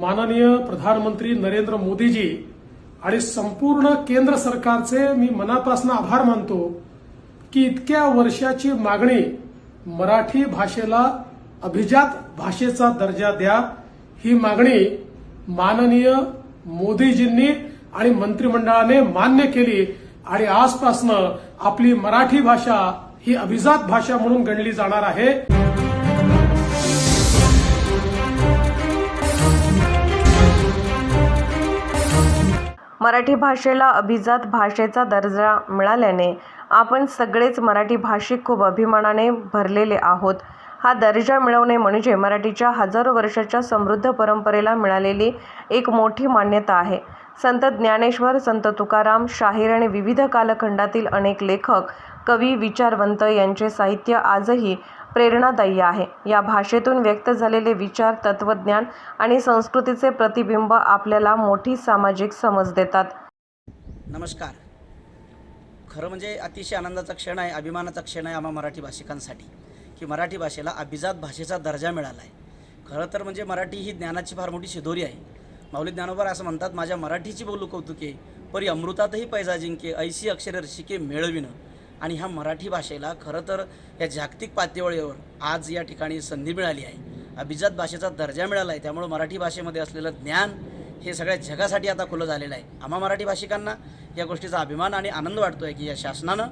माननीय प्रधानमंत्री नरेंद्र मोदीजी आणि संपूर्ण केंद्र सरकारचे मी मनापासून आभार मानतो की इतक्या वर्षाची मागणी मराठी भाषेला अभिजात भाषेचा दर्जा द्या ही मागणी माननीय मोदीजींनी आणि मंत्रिमंडळाने मान्य केली आणि आजपासनं आपली मराठी भाषा ही अभिजात भाषा म्हणून गणली जाणार आहे. मराठी भाषेला अभिजात भाषेचा दर्जा मिळाल्याने आपण सगळेच मराठी भाषिक खूप अभिमानाने भरलेले आहोत. हा दर्जा मिळवणे म्हणजे मराठीच्या हजारो वर्षाच्या समृद्ध परंपरेला मिळालेली एक मोठी मान्यता आहे. संत ज्ञानेश्वर संत तुकाराम शाहीर आणि विविध कालखंडातील अनेक लेखक कवी विचारवंत यांचे साहित्य आजही प्रेरणादायी आहे. या भाषेतून व्यक्त झालेले विचार तत्वज्ञान आणि संस्कृतीचे प्रतिबिंब आपल्याला मोठी सामाजिक समज देतात. नमस्कार. खरं म्हणजे अतिशय आनंदाचा क्षण आहे अभिमानाचा क्षण आहे आम्हा मराठी भाषिकांसाठी की मराठी भाषेला अभिजात भाषेचा दर्जा मिळाला आहे खरं तर म्हणजे मराठी ही ज्ञानाची फार मोठी शिदोरी आहे. माऊली ज्ञानोबर असं म्हणतात माझ्या मराठीची बोलू कौतुके परी अमृतातही पैजा जिंके ऐशी अक्षरे रसिके मिळविणं आणि ह्या मराठी भाषेला खरं तर या जागतिक पातळीवर आज या ठिकाणी संधी मिळाली आहे. अभिजात भाषेचा दर्जा मिळाला आहे. त्यामुळं मराठी भाषेमध्ये असलेलं ज्ञान हे सगळ्या जगासाठी आता खुलं झालेलं आहे. आम्हा मराठी भाषिकांना या गोष्टीचा अभिमान आणि आनंद वाटतो आहे की या शासनानं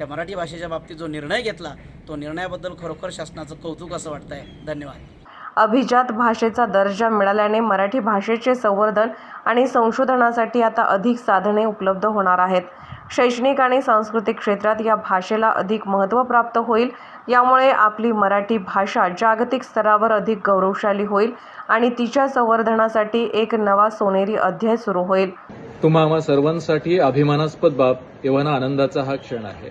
या मराठी भाषेच्या बाबतीत जो निर्णय घेतला तो निर्णयाबद्दल खरोखर शासनाचं कौतुक असं वाटतं आहे धन्यवाद. अभिजात भाषेचा दर्जा मिळाल्याने मराठी भाषेचे संवर्धन आणि संशोधनासाठी आता अधिक साधने उपलब्ध होणार आहेत. शैक्षणिक आणि सांस्कृतिक क्षेत्रात या भाषेला अधिक महत्त्व प्राप्त होईल. यामुळे आपली मराठी भाषा जागतिक स्तरावर अधिक गौरवशाली होईल आणि तिच्या संवर्धनासाठी एक नवा सोनेरी अध्याय सुरू होईल. तुम्हा आम्हा सर्वांसाठी अभिमानास्पद बाब एव्हाना आनंदाचा हा क्षण आहे.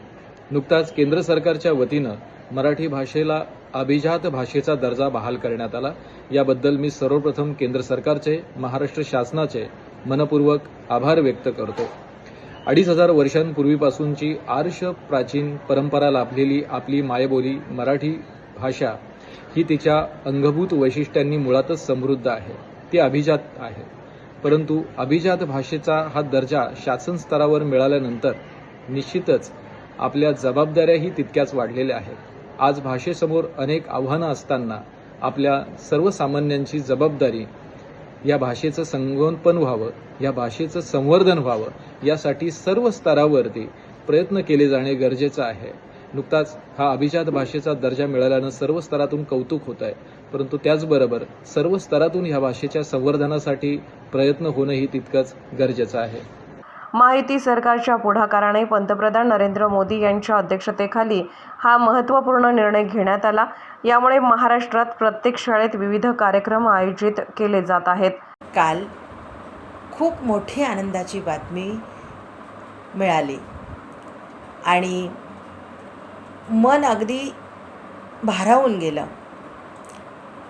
नुकताच केंद्र सरकारच्या वतीनं मराठी भाषेला अभिजात भाषेचा दर्जा बहाल करण्यात आला. याबद्दल मी सर्वप्रथम केंद्र सरकारचे महाराष्ट्र शासनाचे मनपूर्वक आभार व्यक्त करतो. अडीच हजार वर्षांपूर्वीपासूनची आर्ष प्राचीन परंपरा लाभलेली आपली मायबोली मराठी भाषा ही तिच्या अंगभूत वैशिष्ट्यांनी मुळातच समृद्ध आहे. ती अभिजात आहे. परंतु अभिजात भाषेचा हा दर्जा शासन स्तरावर मिळाल्यानंतर निश्चितच आपल्या जबाबदाऱ्याही तितक्याच वाढलेल्या आहेत. आज भाषेसमोर अनेक आव्हानं असताना आपल्या सर्वसामान्यांची जबाबदारी या भाषेचं संगोपन व्हावं या भाषेचं संवर्धन व्हावं यासाठी सर्व स्तरावरती प्रयत्न केले जाणे गरजेचं आहे. नुकताच हा अभिजात भाषेचा दर्जा मिळाल्यानं सर्व स्तरातून कौतुक होत आहे परंतु त्याचबरोबर सर्व स्तरातून ह्या भाषेच्या संवर्धनासाठी प्रयत्न होणंही तितकंच गरजेचं आहे. माहिती सरकारच्या पुढाकाराने पंतप्रधान नरेंद्र मोदी यांच्या अध्यक्षतेखाली हा महत्त्वपूर्ण निर्णय घेण्यात आला. यामुळे महाराष्ट्रात प्रत्येक शाळेत विविध कार्यक्रम आयोजित केले जात आहेत. काल खूप मोठी आनंदाची बातमी मिळाली. आणि मन अगदी भारावून गेलं.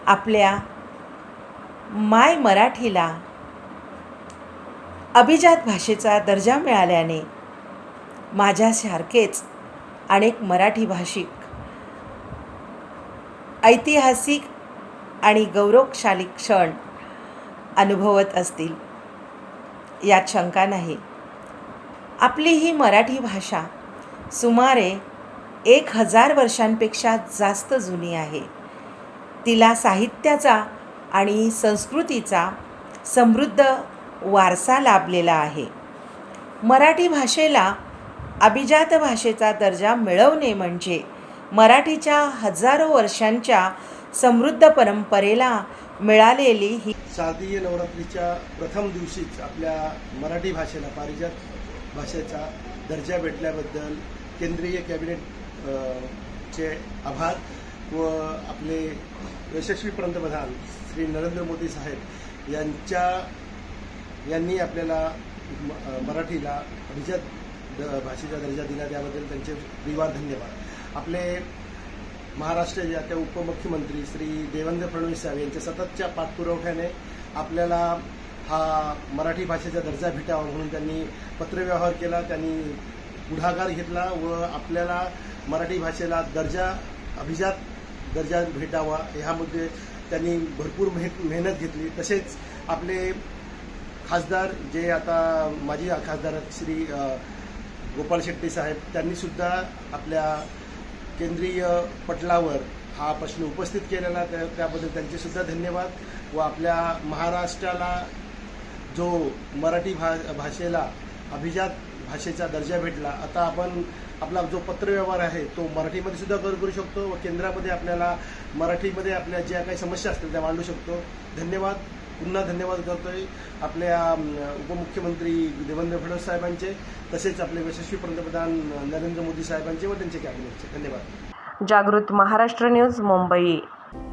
आपल्या माय मराठीला अभिजात भाषेचा दर्जा मिळाल्याने माझ्यासारखेच अनेक मराठी भाषिक ऐतिहासिक आणि गौरवशाली क्षण अनुभवत असतील. यात शंका नाही. आपली ही मराठी भाषा सुमारे एक हजार वर्षांपेक्षा जास्त जुनी आहे. तिला साहित्याचा आणि संस्कृतीचा समृद्ध वारसा लाभलेला आहे. मराठी भाषेला अभिजात भाषेचा दर्जा मिळवणे म्हणजे मराठीच्या हजारो वर्षांच्या समृद्ध परंपरेला मिळालेली ही शारदीय नवरात्रीच्या प्रथम दिवशीच आपल्या मराठी भाषेला पारिजात भाषेचा दर्जा भेटल्याबद्दल केंद्रीय कॅबिनेट चे आभार व आपले यशस्वी पंतप्रधान श्री नरेंद्र मोदी साहेब यांच्या यांनी आपल्याला म- मराठीला अभिजात द- भाषेचा दर्जा दिला त्याबद्दल त्यांचे विवाद धन्यवाद. आपले महाराष्ट्राचे आता उपमुख्यमंत्री श्री देवेंद्र फडणवीस साहेब यांच्या सततच्या पाठपुरवठ्याने आपल्याला हा मराठी भाषेचा दर्जा भेटावा म्हणून त्यांनी पत्रव्यवहार केला त्यांनी पुढाकार घेतला व आपल्याला मराठी भाषेला दर्जा अभिजात दर्जा भेटावा ह्यामध्ये त्यांनी भरपूर मेहनत घेतली. तसेच आपले खासदार जे आता माजी खासदार श्री गोपाळ गोपाल शेट्टी साहेब त्यांनी सुद्धा आपल्या केंद्रीय पटलावर हा प्रश्न उपस्थित केलेला त्या- त्याबद्दल त्यांचे सुद्धा धन्यवाद व आपल्या महाराष्ट्राला जो मराठी भा भाषेला अभिजात भाषेचा दर्जा भेटला आता आपण आपला जो पत्रव्यवहार आहे तो मराठीमध्ये सुद्धा करू करू शकतो व केंद्रामध्ये आपल्याला मराठीमध्ये आपल्या ज्या काही समस्या असतील त्या मांडू शकतो. धन्यवाद. पुन्हा धन्यवाद करतोय आपल्या उपमुख्यमंत्री देवेंद्र फडणवीस साहेबांचे तसेच आपले यशस्वी पंतप्रधान नरेंद्र मोदी साहेबांचे व त्यांचे कॅबिनेटचे. धन्यवाद. जागृत महाराष्ट्र न्यूज मुंबई.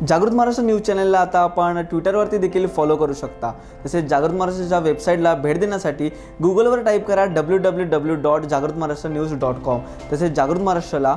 जागृत महाराष्ट्र न्यूज चॅनलला आता आपण ट्विटरवरती देखील फॉलो करू शकता. तसेच जागृत महाराष्ट्राच्या वेबसाईटला भेट देण्यासाठी गुगलवर टाईप करा डब्ल्यू डब्ल्यू डब्ल्यू डॉट जागृत महाराष्ट्र न्यूज डॉट कॉम तसेच जागृत महाराष्ट्राला